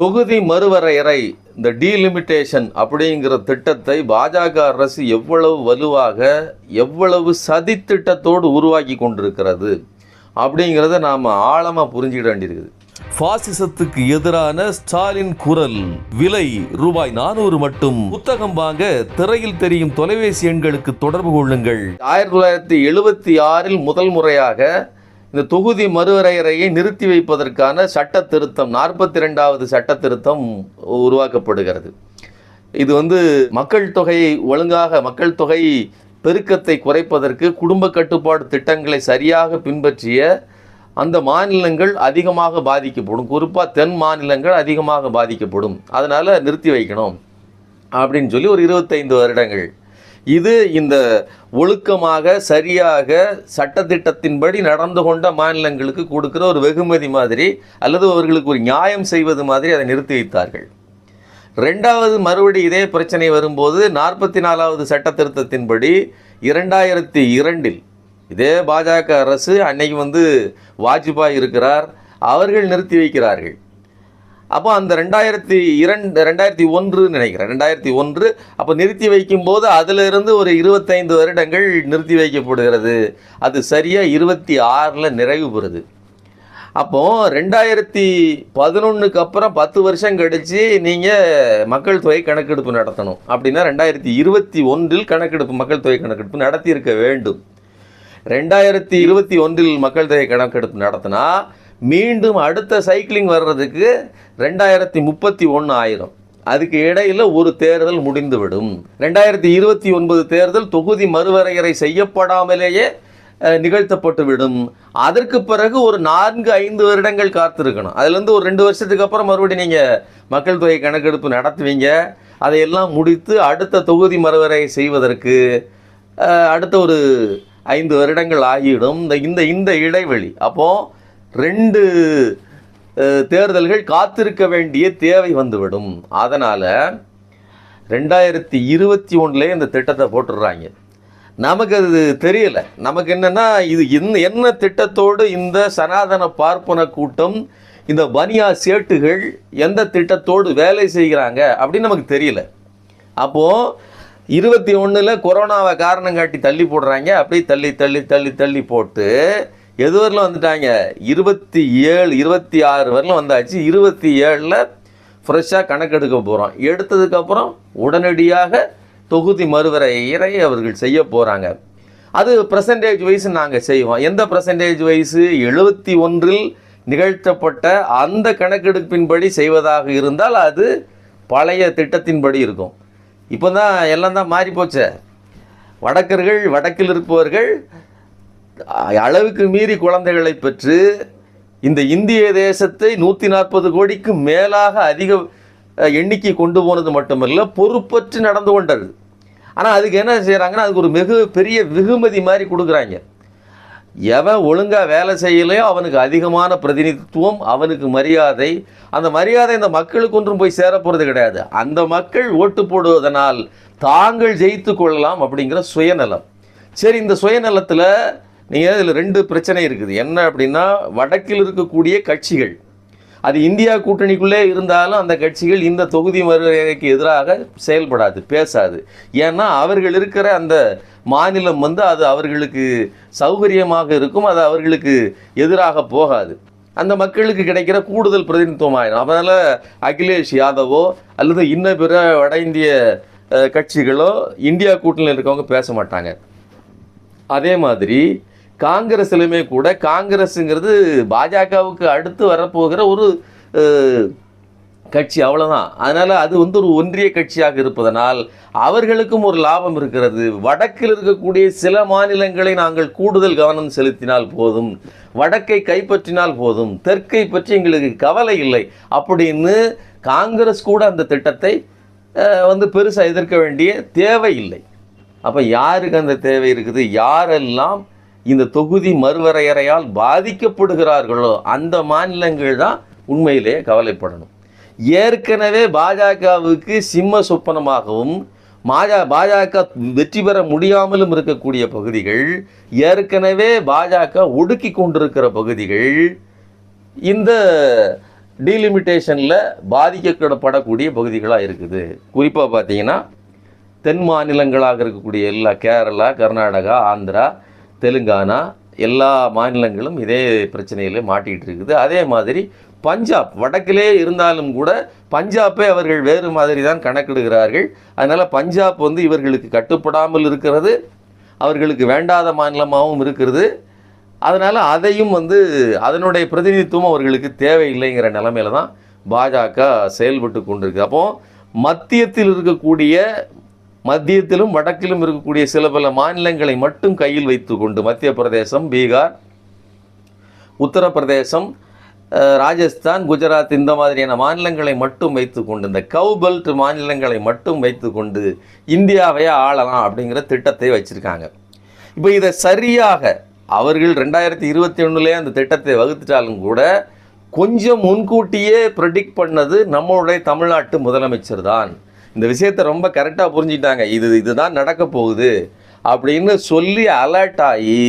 தொகுதி மறுவரையறை இந்த டீலிமிட்டேஷன் அப்படிங்கிற திட்டத்தை பாஜக அரசு எவ்வளவு வலுவாக எவ்வளவு சதித்திட்டத்தோடு உருவாக்கி கொண்டிருக்கிறது அப்படிங்கிறத நாம் ஆழமாக புரிஞ்சுக்கிட வேண்டியிருக்குது. பாசிசத்துக்கு எதிரான ஸ்டாலின் குரல் விலை ரூபாய் நானூறு மட்டும். புத்தகம் வாங்க திரையில் தெரியும் தொலைபேசி எண்களுக்கு தொடர்பு கொள்ளுங்கள். ஆயிரத்தி தொள்ளாயிரத்தி எழுபத்தி ஆறில் முதல் முறையாக இந்த தொகுதி மறுவரையறையை நிறுத்தி வைப்பதற்கான சட்ட திருத்தம் நாற்பத்தி ரெண்டாவது சட்ட திருத்தம் உருவாக்கப்படுகிறது. இது வந்து மக்கள் தொகையை ஒழுங்காக மக்கள் தொகை பெருக்கத்தை குறைப்பதற்கு குடும்ப கட்டுப்பாடு திட்டங்களை சரியாக பின்பற்றிய அந்த மாநிலங்கள் அதிகமாக பாதிக்கப்படும். குறிப்பாக தென் மாநிலங்கள் அதிகமாக பாதிக்கப்படும். அதனால் நிறுத்தி வைக்கணும் அப்படின்னு சொல்லி ஒரு இருபத்தைந்து வருடங்கள் இது இந்த ஒழுக்கமாக சரியாக சட்டத்திட்டத்தின்படி நடந்து கொண்ட மாநிலங்களுக்கு கொடுக்குற ஒரு வெகுமதி மாதிரி அல்லது அவர்களுக்கு ஒரு நியாயம் செய்வது மாதிரி அதை நிறுத்தி வைத்தார்கள். ரெண்டாவது மறுபடி இதே பிரச்சனை வரும்போது நாற்பத்தி நாலாவது சட்ட திருத்தத்தின்படி இரண்டாயிரத்தி இரண்டில் இதே பாஜக அரசு அன்னைக்கு வந்து வாஜ்பாய் இருக்கிறார். அவர்கள் நிறுத்தி வைக்கிறார்கள். அப்போ அந்த ரெண்டாயிரத்தி இரண்டு ரெண்டாயிரத்தி ஒன்று நினைக்கிறேன். ரெண்டாயிரத்தி ஒன்று. அப்போ நிறுத்தி வைக்கும்போது அதிலிருந்து ஒரு இருபத்தைந்து வருடங்கள் நிறுத்தி வைக்கப்படுகிறது. அது சரியாக இருபத்தி ஆறில் நிறைவு பெறுது. அப்போது ரெண்டாயிரத்தி பதினொன்றுக்கு அப்புறம் பத்து வருஷம் கழித்து நீங்கள் மக்கள் தொகை கணக்கெடுப்பு நடத்தணும். அப்படின்னா ரெண்டாயிரத்தி இருபத்தி ஒன்றில் கணக்கெடுப்பு மக்கள் தொகை கணக்கெடுப்பு நடத்தியிருக்க வேண்டும். ரெண்டாயிரத்தி இருபத்தி ஒன்றில் மக்கள் தொகை கணக்கெடுப்பு நடத்தினா மீண்டும் அடுத்த சைக்கிளிங் வர்றதுக்கு ரெண்டாயிரத்தி முப்பத்தி ஒன்று ஆயிரம். அதுக்கு இடையில் ஒரு தேர்தல் முடிந்துவிடும். ரெண்டாயிரத்தி இருபத்தி ஒன்பது தேர்தல் தொகுதி மறுவரையறை செய்யப்படாமலேயே நிகழ்த்தப்பட்டுவிடும். அதற்கு பிறகு ஒரு நான்கு ஐந்து வருடங்கள் காத்திருக்கணும். அதுலேருந்து ஒரு ரெண்டு வருஷத்துக்கு அப்புறம் மறுபடியும் நீங்கள் மக்கள் தொகை கணக்கெடுப்பு நடத்துவீங்க. அதையெல்லாம் முடித்து அடுத்த தொகுதி மறுவரையை செய்வதற்கு அடுத்த ஒரு ஐந்து வருடங்கள் ஆகிவிடும் இந்த இந்த இந்த இடைவெளி. அப்போது ரெண்டு தேர்தல்கள் காத்திருக்க வேண்டிய தேவை வந்துவிடும். அதனால் ரெண்டாயிரத்தி இருபத்தி ஒன்றுலேயே இந்த திட்டத்தை போட்டுடுறாங்க. நமக்கு அது தெரியலை. நமக்கு என்னென்னா இது என்ன என்ன திட்டத்தோடு இந்த சனாதன பார்ப்பன கூட்டம் இந்த பனியா சேட்டுகள் எந்த திட்டத்தோடு வேலை செய்கிறாங்க அப்படின்னு நமக்கு தெரியல. அப்போது இருபத்தி ஒன்றில் கொரோனாவை காரணம் காட்டி தள்ளி போடுறாங்க. அப்படியே தள்ளி தள்ளி தள்ளி தள்ளி போட்டு எது வரலும் வந்துட்டாங்க? இருபத்தி ஏழு இருபத்தி ஆறு வரலும் வந்தாச்சு. இருபத்தி ஏழில் ஃப்ரெஷ்ஷாக கணக்கெடுக்க போகிறோம் எடுத்ததுக்கப்புறம் உடனடியாக தொகுதி மறுவரையறை அவர்கள் செய்ய போகிறாங்க அது பர்சன்டேஜ் வைஸ் நாங்கள் செய்வோம். எந்த பர்சன்டேஜ் வைஸு எழுபத்தி ஒன்றில் நிகழ்த்தப்பட்ட அந்த கணக்கெடுப்பின்படி செய்வதாக இருந்தால் அது பழைய திட்டத்தின்படி இருக்கும். இப்போ தான் எல்லாம் தான் மாறிப்போச்சே. வடக்கர்கள் வடக்கில் இருப்பவர்கள் அளவுக்கு மீறி குழந்தைகளை பெற்று இந்த இந்திய தேசத்தை நூற்றி நாற்பது கோடிக்கு மேலாக அதிக எண்ணிக்கை கொண்டு போனது மட்டுமல்ல பொறுப்பற்று நடந்து கொண்டது. ஆனால் அதுக்கு என்ன செய்கிறாங்கன்னா அதுக்கு ஒரு மிக பெரிய வெகுமதி மாதிரி கொடுக்குறாங்க. எவன் ஒழுங்காக வேலை செய்யலையோ அவனுக்கு அதிகமான பிரதிநிதித்துவம் அவனுக்கு மரியாதை. அந்த மரியாதை இந்த மக்களுக்கு ஒன்றும் போய் சேரப்போகிறது கிடையாது. அந்த மக்கள் ஓட்டு போடுவதனால் தாங்கள் ஜெயித்து கொள்ளலாம் அப்படிங்கிற சுயநலம். சரி இந்த சுயநலத்தில் நீங்கள் இதில் ரெண்டு பிரச்சனை இருக்குது. என்ன அப்படின்னா வடக்கில் இருக்கக்கூடிய கட்சிகள். அது இந்தியா கூட்டணிக்குள்ளே இருந்தாலும் அந்த கட்சிகள் இந்த தொகுதி மறுவரையறைக்கு எதிராக செயல்படாது பேசாது. ஏன்னா அவர்கள் இருக்கிற அந்த மாநிலம் வந்து அது அவர்களுக்கு சௌகரியமாக இருக்கும் அது அவர்களுக்கு எதிராக போகாது. அந்த மக்களுக்கு கிடைக்கிற கூடுதல் பிரதிநிதித்துவம் ஆயிடும் அதனால் அகிலேஷ் யாதவோ அல்லது இன்ன பிற வட இந்திய கட்சிகளோ இந்தியா கூட்டணியில் இருக்கவங்க பேச மாட்டாங்க. அதே மாதிரி காங்கிரஸ்லையுமே கூட காங்கிரஸுங்கிறது பாஜகவுக்கு அடுத்து வரப்போகிற ஒரு கட்சி அவ்வளோதான் அதனால் அது வந்து ஒரு ஒன்றிய கட்சியாக இருப்பதனால் அவர்களுக்கும் ஒரு லாபம் இருக்கிறது. வடக்கில் இருக்கக்கூடிய சில மாநிலங்களை நாங்கள் கூடுதல் கவனம் செலுத்தினால் போதும். வடக்கை கைப்பற்றினால் போதும். தெற்கை பற்றி எங்களுக்கு கவலை இல்லை. அப்படின்னு காங்கிரஸ் கூட அந்த திட்டத்தை வந்து பெருசாக எதிர்க்க வேண்டிய தேவை இல்லை. அப்போ யாருக்கு அந்த தேவை இருக்குது? யாரெல்லாம் இந்த தொகுதி மறுவரையறையால் பாதிக்கப்படுகிறார்களோ அந்த மாநிலங்கள் தான் உண்மையிலே கவலைப்படணும். ஏற்கனவே பாஜகவுக்கு சிம்ம சொப்பனமாகவும் மாஜா பாஜக வெற்றி பெற முடியாமலும் இருக்கக்கூடிய பகுதிகள் ஏற்கனவே பாஜக ஒடுக்கி கொண்டிருக்கிற பகுதிகள் இந்த டீலிமிட்டேஷனில் பாதிக்கப்படக்கூடிய பகுதிகளாக இருக்குது. குறிப்பாக பார்த்தீங்கன்னா தென் மாநிலங்களாக இருக்கக்கூடிய எல்லா கேரளா கர்நாடகா ஆந்திரா தெலுங்கானா எல்லா மாநிலங்களும் இதே பிரச்சனையில் மாட்டிகிட்டு இருக்குது. அதே மாதிரி பஞ்சாப் வடக்கிலே இருந்தாலும் கூட பஞ்சாப்பை அவர்கள் வேறு மாதிரி தான் கணக்கிடுகிறார்கள். அதனால் பஞ்சாப் வந்து இவர்களுக்கு கட்டுப்படாமல் இருக்கிறது அவர்களுக்கு வேண்டாத மாநிலமாகவும் இருக்கிறது. அதனால் அதையும் வந்து அதனுடைய பிரதிநிதித்துவம் அவர்களுக்கு தேவையில்லைங்கிற நிலமையில தான் பாஜக செயல்பட்டு கொண்டிருக்கு. அப்போது மத்தியத்தில் இருக்கக்கூடிய மத்தியத்திலும் வடக்கிலும் இருக்கக்கூடிய சில பல மாநிலங்களை மட்டும் கையில் வைத்துக்கொண்டு மத்திய பிரதேசம் பீகார் உத்தரப்பிரதேசம் ராஜஸ்தான் குஜராத் இந்த மாதிரியான மாநிலங்களை மட்டும் வைத்துக்கொண்டு இந்த கவ் பெல்ட் மாநிலங்களை மட்டும் வைத்துக்கொண்டு இந்தியாவையே ஆளலாம் அப்படிங்கிற திட்டத்தை வச்சுருக்காங்க. இப்போ இதை சரியாக அவர்கள் ரெண்டாயிரத்தி இருபத்தி ஒன்றுலேயே அந்த திட்டத்தை வகுத்துட்டாலும் கூட கொஞ்சம் முன்கூட்டியே ப்ரெடிக்ட் பண்ணது நம்மளுடைய தமிழ்நாட்டு முதலமைச்சர் தான். இந்த விஷயத்தை ரொம்ப கரெக்டாக புரிஞ்சுட்டாங்க இது இதுதான் நடக்க போகுது அப்படின்னு சொல்லி அலர்ட் ஆகி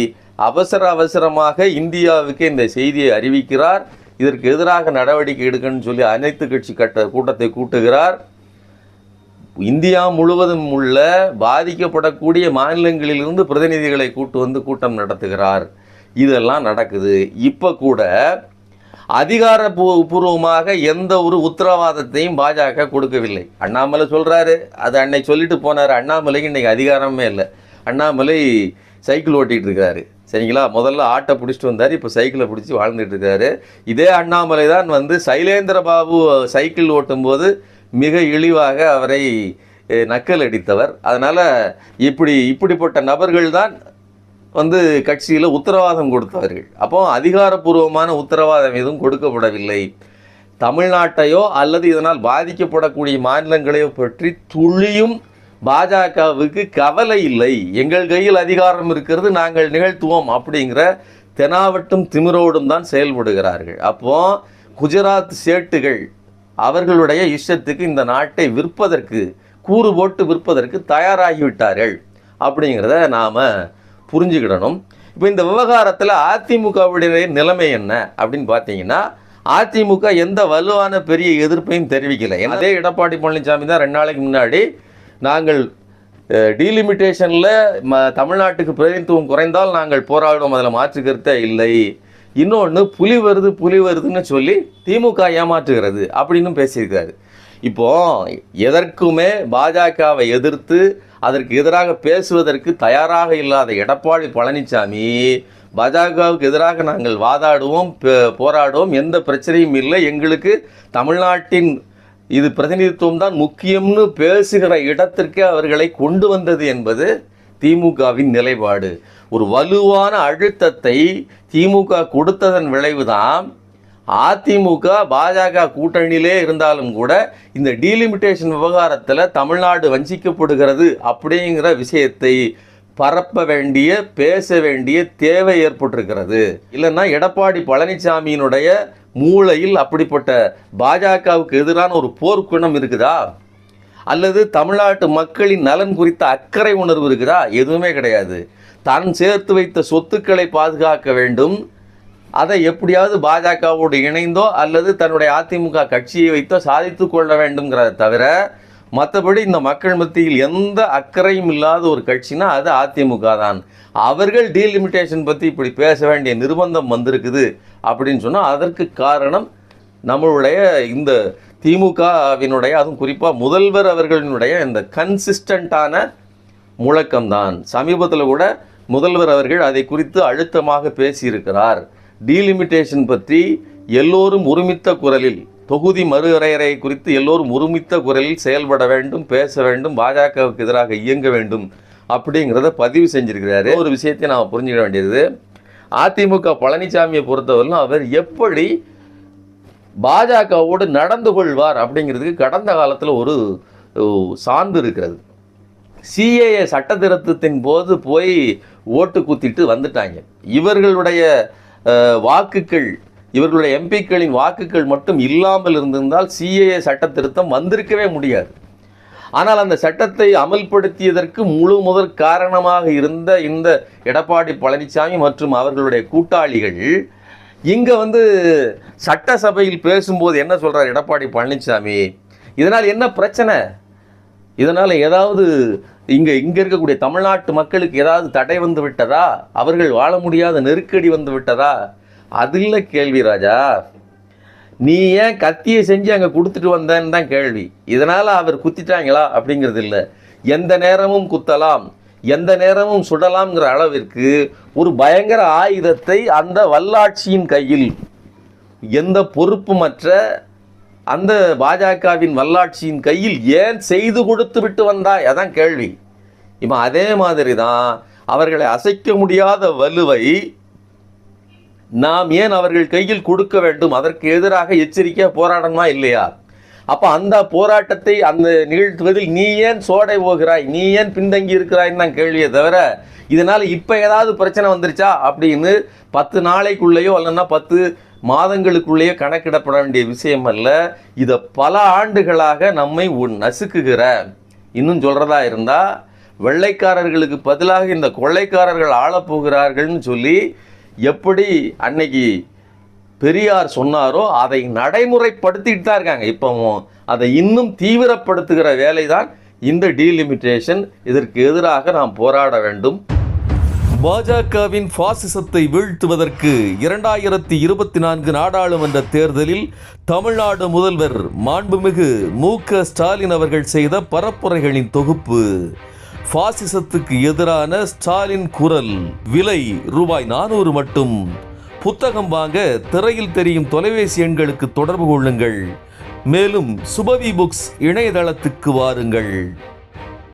அவசர அவசரமாக இந்தியாவுக்கு இந்த செய்தியை அறிவிக்கிறார். இதற்கு எதிராக நடவடிக்கை எடுக்கணும்னு சொல்லி அனைத்து கட்சி கட்ட கூட்டத்தை கூட்டுகிறார். இந்தியா முழுவதும் உள்ள பாதிக்கப்படக்கூடிய மாநிலங்களிலிருந்து பிரதிநிதிகளை கூட்டு வந்து கூட்டம் நடத்துகிறார். இதெல்லாம் நடக்குது. இப்போ கூட அதிகாரப்பூர்வமாக எந்த ஒரு உத்தரவாதத்தையும் பாஜக கொடுக்கவில்லை. அண்ணாமலை சொல்கிறாரு அது அன்னை சொல்லிட்டு போனார். அண்ணாமலைக்கு இன்றைக்கி அதிகாரமே இல்லை. அண்ணாமலை சைக்கிள் ஓட்டிகிட்டு இருக்காரு. சரிங்களா? முதல்ல ஆட்டை பிடிச்சிட்டு வந்தார். இப்போ சைக்கிளை பிடிச்சி வாழ்ந்துட்டு இருக்காரு. இதே அண்ணாமலை தான் வந்து சைலேந்திர பாபு சைக்கிள் ஓட்டும்போது மிக இழிவாக அவரை நக்கல் அடித்தவர். அதனால் இப்படி இப்படிப்பட்ட நபர்கள் தான் வந்து கட்சியில் உத்தரவாதம் கொடுத்தவர்கள். அப்போ அதிகாரப்பூர்வமான உத்தரவாதம் எதுவும் கொடுக்கப்படவில்லை. தமிழ்நாட்டையோ அல்லது இதனால் பாதிக்கப்படக்கூடிய மாநிலங்களையோ பற்றி துளியும் பாஜகவுக்கு கவலை இல்லை. எங்கள் கையில் அதிகாரம் இருக்கிறது நாங்கள் நிகழ்த்துவோம் அப்படிங்கிற தெனாவட்டும் திமிரோடும் தான் செயல்படுகிறார்கள். அப்போ குஜராத் சேட்டுகள் அவர்களுடைய இஷ்டத்துக்கு இந்த நாட்டை விற்பதற்கு கூறு போட்டு விற்பதற்கு தயாராகிவிட்டார்கள். அப்படிங்கிறத நாம் புரிஞ்சுக்கிடணும். இப்போ இந்த விவகாரத்தில் அதிமுகவுடைய நிலைமை என்ன அப்படின்னு பார்த்தீங்கன்னா அதிமுக எந்த வலுவான பெரிய எதிர்ப்பையும் தெரிவிக்கலை. அதே எடப்பாடி பழனிசாமி தான் ரெண்டு நாளைக்கு முன்னாடி நாங்கள் டீலிமிட்டேஷனில் ம தமிழ்நாட்டுக்கு பிரதிநிதித்துவம் குறைந்தால் நாங்கள் போராடுவோம் அதில் மாற்று கருத்தே இல்லை. இன்னொன்று புலி வருது புலி வருதுன்னு சொல்லி திமுக ஏமாற்றுகிறது அப்படின்னு பேசியிருக்காரு. இப்போ எதற்குமே பாஜகவை எதிர்த்து அதற்கு எதிராக பேசுவதற்கு தயாராக இல்லாத எடப்பாடி பழனிசாமி பாஜகவுக்கு எதிராக நாங்கள் வாதாடுவோம் போராடுவோம் எந்த பிரச்சனையும் இல்லை. எங்களுக்கு தமிழ்நாட்டின் இது பிரதிநிதித்துவம் தான் முக்கியம்னு பேசுகிற இடத்திற்கு அவர்களை கொண்டு வந்தது என்பது திமுகவின் நிலைப்பாடு. ஒரு வலுவான அழுத்தத்தை திமுக கொடுத்ததன் விளைவுதான் அதிமுக பாஜக கூட்டணியிலே இருந்தாலும் கூட இந்த டீலிமிட்டேஷன் விவகாரத்தில் தமிழ்நாடு வஞ்சிக்கப்படுகிறது அப்படிங்கிற விஷயத்தை பரப்ப வேண்டிய பேச வேண்டிய தேவை ஏற்பட்டிருக்கிறது. இல்லைன்னா எடப்பாடி பழனிசாமியினுடைய மூளையில் அப்படிப்பட்ட பாஜகவுக்கு எதிரான ஒரு போர்க்குணம் இருக்குதா? அல்லது தமிழ்நாட்டு மக்களின் நலன் குறித்த அக்கறை உணர்வு இருக்குதா? எதுவுமே கிடையாது. தான் சேர்த்து வைத்த சொத்துக்களை பாதுகாக்க வேண்டும். அதை எப்படியாவது பாஜகவோடு இணைந்தோ அல்லது தன்னுடைய அதிமுக கட்சியை வைத்தோ சாதித்து கொள்ள வேண்டும்ங்கிறத தவிர மற்றபடி இந்த மக்கள் மத்தியில் எந்த அக்கறையும் இல்லாத ஒரு கட்சினா அது அதிமுக தான். அவர்கள் டீலிமிட்டேஷன் பற்றி இப்படி பேச வேண்டிய நிர்பந்தம் வந்திருக்குது அப்படின்னு சொன்னால் அதற்கு காரணம் நம்மளுடைய இந்த திமுகவினுடைய அதுவும் குறிப்பாக முதல்வர் அவர்களினுடைய இந்த கன்சிஸ்டண்ட்டான முழக்கம்தான். சமீபத்தில் கூட முதல்வர் அவர்கள் அதை குறித்து அழுத்தமாக பேசியிருக்கிறார். டீலிமிட்டேஷன் பற்றி எல்லோரும் ஒருமித்த குரலில் தொகுதி மறுவரையறை குறித்து எல்லோரும் ஒருமித்த குரலில் செயல்பட வேண்டும் பேச வேண்டும் பாஜகவுக்கு எதிராக இயங்க வேண்டும் அப்படிங்கிறத பதிவு செஞ்சிருக்கிறாரு. ஒரு விஷயத்தை நாம் புரிஞ்சுக்க வேண்டியது அதிமுக பழனிசாமியை பொறுத்தவரையிலும் அவர் எப்படி பாஜகவோடு நடந்து கொள்வார் அப்படிங்கிறதுக்கு கடந்த காலத்தில் ஒரு சார்ந்து சான்று இருக்கிறது. சிஏஏ சட்ட திருத்தத்தின் போது போய் ஓட்டு குத்திட்டு வந்துட்டாங்க. இவர்களுடைய வாக்குகள் இவர்களுடைய எம்பிக்களின் வாக்குகள் மட்டும் இல்லாமல் இருந்திருந்தால் சிஏஏ சட்ட திருத்தம் வந்திருக்கவே முடியாது. ஆனால் அந்த சட்டத்தை அமல்படுத்தியதற்கு முழு முதற் காரணமாக இருந்த இந்த எடப்பாடி பழனிசாமி மற்றும் அவர்களுடைய கூட்டாளிகள் இங்கே வந்து சட்டசபையில் பேசும்போது என்ன சொல்கிறார் எடப்பாடி பழனிசாமி இதனால் என்ன பிரச்சனை? இதனால் ஏதாவது இங்கே இங்கே இருக்கக்கூடிய தமிழ்நாட்டு மக்களுக்கு ஏதாவது தடை வந்து விட்டதா? அவர்கள் வாழ முடியாத நெருக்கடி வந்து விட்டதா? அது இல்லை கேள்வி ராஜா. நீ ஏன் கத்தியை செஞ்சு அங்கே கொடுத்துட்டு வந்தேன்னு தான் கேள்வி. இதனால் அவர் குத்திட்டாங்களா? அப்படிங்கிறது இல்லை. எந்த நேரமும் குத்தலாம். எந்த நேரமும் சுடலாம்ங்கிற அளவிற்கு ஒரு பயங்கர ஆயுதத்தை அந்த வல்லாட்சியின் கையில் எந்த பொறுப்புமற்ற அந்த பாஜகவின் வல்லாட்சியின் கையில் ஏன் செய்து கொடுத்து விட்டு வந்தாய்? அதான் கேள்வி. இப்போ அதே மாதிரி தான் அவர்களை அசைக்க முடியாத வலுவை நாம் ஏன் அவர்கள் கையில் கொடுக்க வேண்டும்? அதற்கு எதிராக எச்சரிக்கையாக போராடணுமா இல்லையா? அப்போ அந்த போராட்டத்தை அந்த நிகழ்த்துவதில் நீ ஏன் சோடை போகிறாய்? நீ ஏன் பின்தங்கி இருக்கிறாய்ன்னு தான் கேள்வியை தவிர இதனால் இப்போ ஏதாவது பிரச்சனை வந்துருச்சா? அப்படின்னு பத்து நாளைக்குள்ளேயோ இல்லைன்னா பத்து மாதங்களுக்குள்ளேயே கணக்கிடப்பட வேண்டிய விஷயம் அல்ல. இதை பல ஆண்டுகளாக நம்மை நசுக்குகிற. இன்னும் சொல்கிறதா இருந்தால் வெள்ளைக்காரர்களுக்கு பதிலாக இந்த கொள்ளைக்காரர்கள் ஆளப்போகிறார்கள்னு சொல்லி எப்படி அன்னைக்கு பெரியார் சொன்னாரோ அதை நடைமுறைப்படுத்திட்டு தான் இருக்காங்க. இப்போவும் அதை இன்னும் தீவிரப்படுத்துகிற வேலை தான் இந்த டீலிமிட்டேஷன் இதற்கு எதிராக நாம் போராட வேண்டும். பாஜகவின் பாசிசத்தை வீழ்த்துவதற்கு இரண்டாயிரத்தி இருபத்தி நான்கு நாடாளுமன்ற தேர்தலில் தமிழ்நாடு முதல்வர் மாண்புமிகு மு க ஸ்டாலின் அவர்கள் செய்த பரப்புரைகளின் தொகுப்பு. பாசிசத்துக்கு எதிரான ஸ்டாலின் குரல் விலை ரூபாய் நானூறு மட்டும். புத்தகம் வாங்க திரையில் தெரியும் தொலைபேசி எண்களுக்கு தொடர்பு கொள்ளுங்கள். மேலும் சுபவி புக்ஸ் இணையதளத்துக்கு வாருங்கள்.